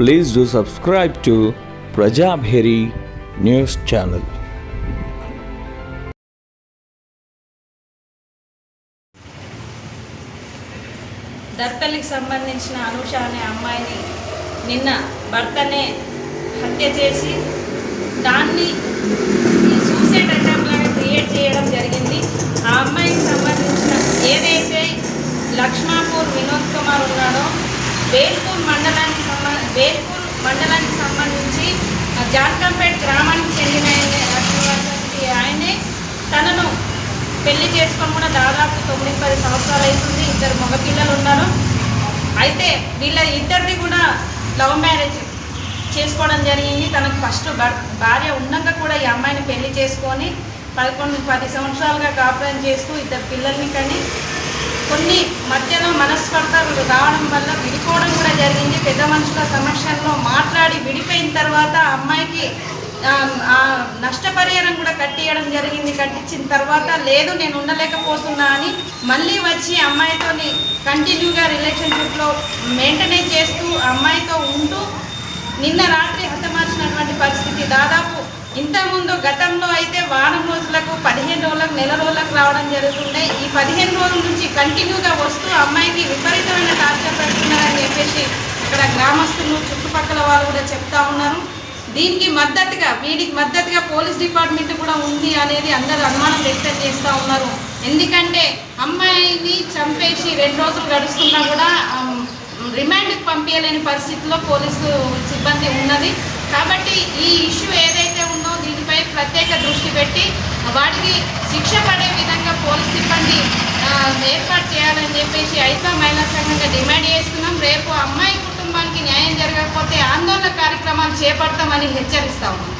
Please do subscribe to Prajabheri news channel. దర్పల్లికి సంబంధించిన అనూష అనే అమ్మాయిని నిన్న భర్తనే హత్య చేసి దాన్ని సూసైడ్ అటెంప్ట్ లాగా క్రియేట్ చేయడం జరిగింది. ఆ అమ్మాయికి సంబంధించిన ఏదైతే లక్ష్మాపూర్ వినోద్ కుమార్ ఉన్నాడో వేల్పూర్ మండలానికి వేల్పూర్ మండలానికి సంబంధించి జాన్కంపేట్ గ్రామానికి చెందిన ఆయనే తనను పెళ్ళి చేసుకొని కూడా దాదాపు తొమ్మిది పది సంవత్సరాలు అవుతుంది. ఇద్దరు మగపిల్లలు ఉన్నారు. అయితే వీళ్ళ ఇద్దరిది కూడా లవ్ మ్యారేజ్ చేసుకోవడం జరిగింది. తనకు ఫస్ట్ భార్య ఉన్నాక కూడా ఈ అమ్మాయిని పెళ్ళి చేసుకొని పదకొండు పది సంవత్సరాలుగా కాపురం చేస్తూ ఇద్దరు పిల్లల్ని కానీ కొన్ని మధ్యలో మనస్పర్ధలు రావడం వల్ల విడిపోవడం కూడా జరిగింది. పెద్ద మనుషుల సమక్షంలో వాళ్ళకి నష్టపరిహారం కూడా కట్టియడం జరిగింది. కట్టించిన తర్వాత లేదు నేను ఉండలేకపోతున్నా అని మళ్ళీ వచ్చి అమ్మాయితోని కంటిన్యూగా రిలేషన్షిప్లో మెయింటెనెన్స్ చేస్తూ అమ్మాయితో ఉంటూ నిన్న రాత్రి హతమార్చినటువంటి పరిస్థితి. దాదాపు ఇంతకుముందు గతంలో అయితే వారం రోజులకు పదిహేను రోజులకు నెల రోజులకు రావడం జరుగుతుండే ఈ పదిహేను రోజుల నుంచి కంటిన్యూగా వస్తూ అమ్మాయికి విపరీతమైన టార్చర్ పెడుతున్నారని చెప్పేసి ఇక్కడ గ్రామస్తులు చుట్టుపక్కల వాళ్ళు కూడా చెప్తా ఉన్నారు. దీనికి మద్దతుగా వీడికి మద్దతుగా పోలీస్ డిపార్ట్మెంట్ కూడా ఉంది అనేది అందరూ అనుమానం వ్యక్తం చేస్తూ ఉన్నారు. ఎందుకంటే అమ్మాయిని చంపేసి రెండు రోజులు గడుస్తున్నా కూడా రిమాండ్కి పంపించలేని పరిస్థితిలో పోలీసు సిబ్బంది ఉన్నది. కాబట్టి ఈ ఇష్యూ ఏదైతే ఉందో దీనిపై ప్రత్యేక దృష్టి పెట్టి వాటికి శిక్ష పడే విధంగా పోలీస్ సిబ్బంది ఏర్పాటు చేయాలని చెప్పేసి ఐతా మహిళా సంఘంగా డిమాండ్ చేస్తున్నాం. రేపు అమ్మాయి కుటుంబానికి న్యాయం జరగకపోతే ఆందోళన కార్యక్రమం చేపడతామని హెచ్చరిస్తా ఉన్నాం